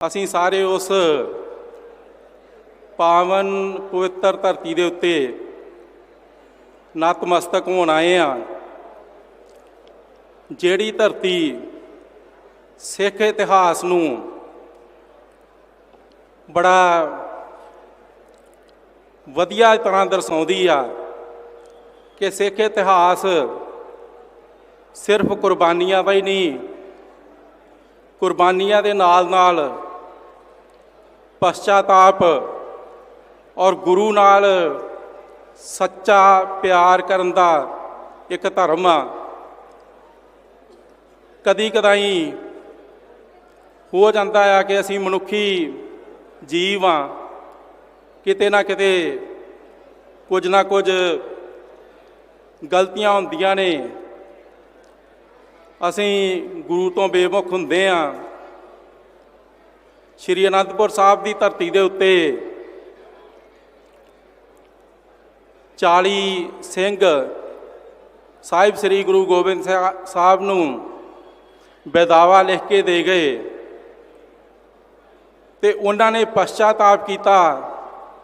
ਅਸੀਂ ਸਾਰੇ ਉਸ ਪਾਵਨ ਪਵਿੱਤਰ ਧਰਤੀ ਦੇ ਉੱਤੇ ਨਤਮਸਤਕ ਹੋਣ ਆਏ ਆ ਜਿਹੜੀ ਧਰਤੀ ਸਿੱਖ ਇਤਿਹਾਸ ਨੂੰ ਬੜਾ ਵਧੀਆ ਤਰ੍ਹਾਂ ਦਰਸਾਉਂਦੀ ਆ ਕਿ ਸਿੱਖ ਇਤਿਹਾਸ ਸਿਰਫ ਕੁਰਬਾਨੀਆਂ ਦਾ ਹੀ ਨਹੀਂ, ਕੁਰਬਾਨੀਆਂ ਦੇ ਨਾਲ ਨਾਲ ਪਛਤਾਤਾਪ ਔਰ ਗੁਰੂ ਨਾਲ ਸੱਚਾ ਪਿਆਰ ਕਰਨ ਦਾ ਇੱਕ ਧਰਮ ਆ। ਕਦੀ ਕਦਾਈ ਹੋ ਜਾਂਦਾ ਆ ਕਿ ਅਸੀਂ ਮਨੁੱਖੀ ਜੀਵ ਆ, ਕਿਤੇ ਨਾ ਕਿਤੇ ਕੁਝ ਨਾ ਕੁਝ ਗਲਤੀਆਂ ਹੁੰਦੀਆਂ ਨੇ। ਅਸੀਂ ਗੁਰੂ ਤੋਂ ਬੇਮੁਖ ਹੁੰਦੇ ਆ। ਸ਼੍ਰੀ ਅਨੰਦਪੁਰ ਸਾਹਿਬ ਦੀ ਧਰਤੀ ਦੇ ਉੱਤੇ 40 ਸਿੰਘ ਸਾਹਿਬ ਸ੍ਰੀ ਗੁਰੂ ਗੋਬਿੰਦ ਸਿਆ- ਸਾਹਿਬ ਨੂੰ ਬੇਦਾਵਾ ਲਿਖ ਕੇ ਦੇ ਗਏ ਤੇ ਉਹਨਾਂ ਨੇ ਪਛਤਾਤਾਪ ਕੀਤਾ।